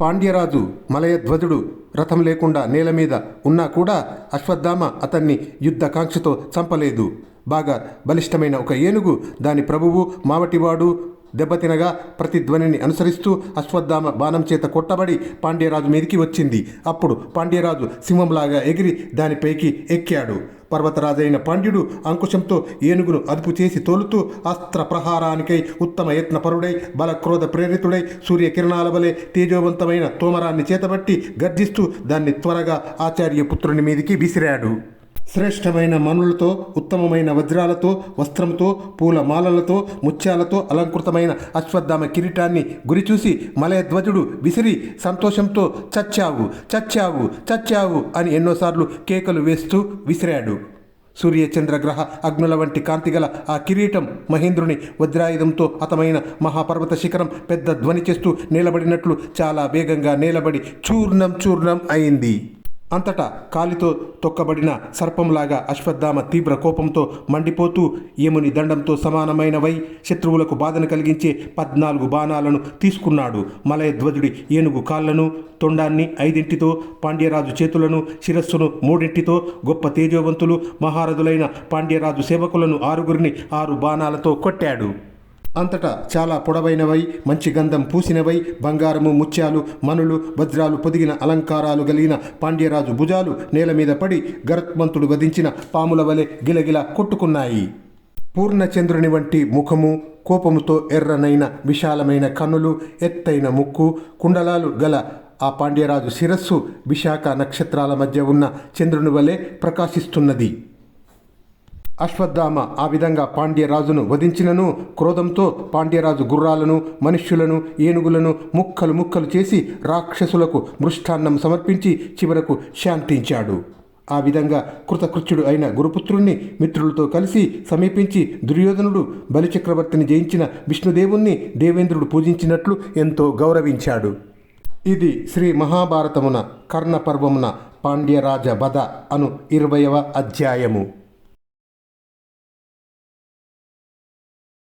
పాండ్యరాజు మలయధ్వజుడు రథం లేకుండా నేల మీద ఉన్నా కూడా అశ్వత్థామ అతన్ని యుద్ధకాంక్షతో చంపలేదు. బాగా బలిష్టమైన ఒక ఏనుగు దాని ప్రభువు మావటివాడు దెబ్బతినగా ప్రతిధ్వనిని అనుసరిస్తూ అశ్వత్థామ బాణం చేత కొట్టబడి పాండ్యరాజు మీదికి వచ్చింది. అప్పుడు పాండ్యరాజు సింహంలాగా ఎగిరి దానిపైకి ఎక్కాడు. పర్వతరాజైన పాండ్యుడు అంకుశంతో ఏనుగును అదుపు చేసి తోలుతూ అస్త్ర ప్రహారానికై ఉత్తమ యత్నపరుడై బల క్రోధ ప్రేరితుడై సూర్యకిరణాల వలె తేజోవంతమైన తోమరాన్ని చేతబట్టి గర్జిస్తూ దాన్ని త్వరగా ఆచార్య పుత్రుని మీదికి విసిరాడు. శ్రేష్టమైన మనులతో ఉత్తమమైన వజ్రాలతో వస్త్రంతో పూల మాలలతో ముత్యాలతో అలంకృతమైన అశ్వత్థామ కిరీటాన్ని గురిచూసి మలయధ్వజుడు విసిరి సంతోషంతో చచ్చావు చచ్చావు చచ్చావు అని ఎన్నోసార్లు కేకలు వేస్తూ విసిరాడు. సూర్యచంద్రగ్రహ అగ్నుల వంటి కాంతిగల ఆ కిరీటం మహేంద్రుని వజ్రాయుధంతో అతమైన మహాపర్వత శిఖరం పెద్ద ధ్వని చేస్తూ నిలబడినట్లు చాలా వేగంగా నిలబడి చూర్ణం చూర్ణం అయింది. అంతటా కాలితో తొక్కబడిన సర్పంలాగా అశ్వత్థామ తీవ్ర కోపంతో మండిపోతూ యముని దండంతో సమానమైనవై శత్రువులకు బాధను కలిగించే పద్నాలుగు బాణాలను తీసుకున్నాడు మలయధ్వజుడి ఏనుగు కాళ్ళను తొండాన్ని ఐదింటితో పాండ్యరాజు చేతులను శిరస్సును మూడింటితో గొప్ప తేజోవంతులు మహారథులైన పాండ్యరాజు సేవకులను ఆరుగురిని ఆరు బాణాలతో కొట్టాడు. అంతటా చాలా పొడవైనవై మంచి గంధం పూసినవై బంగారము ముత్యాలు మనులు వజ్రాలు పొదిగిన అలంకారాలు కలిగిన పాండ్యరాజు భుజాలు నేల మీద పడి గరత్మంతుడు వధించిన పాముల వలె గిలగిల కొట్టుకున్నాయి. పూర్ణచంద్రుని వంటి ముఖము కోపముతో ఎర్రనైన విశాలమైన కన్నులు ఎత్తైన ముక్కు కుండలాలు గల ఆ పాండ్యరాజు శిరస్సు విశాఖ నక్షత్రాల మధ్య ఉన్న చంద్రుని వలె ప్రకాశిస్తున్నది. అశ్వత్థామ ఆ విధంగా పాండ్యరాజును వధించినను క్రోధంతో పాండ్యరాజు గుర్రాలను మనుష్యులను ఏనుగులను ముక్కలు ముక్కలు చేసి రాక్షసులకు మృష్టాన్నం సమర్పించి చివరకు శాంతించాడు. ఆ విధంగా కృతకృత్యుడు అయిన గురుపుత్రుణ్ణి మిత్రులతో కలిసి సమీపించి దుర్యోధనుడు బలిచక్రవర్తిని జయించిన విష్ణుదేవుణ్ణి దేవేంద్రుడు పూజించినట్లు ఎంతో గౌరవించాడు. ఇది శ్రీ మహాభారతమున కర్ణపర్వమున పాండ్యరాజ వధ అను ఇరవయవ అధ్యాయము.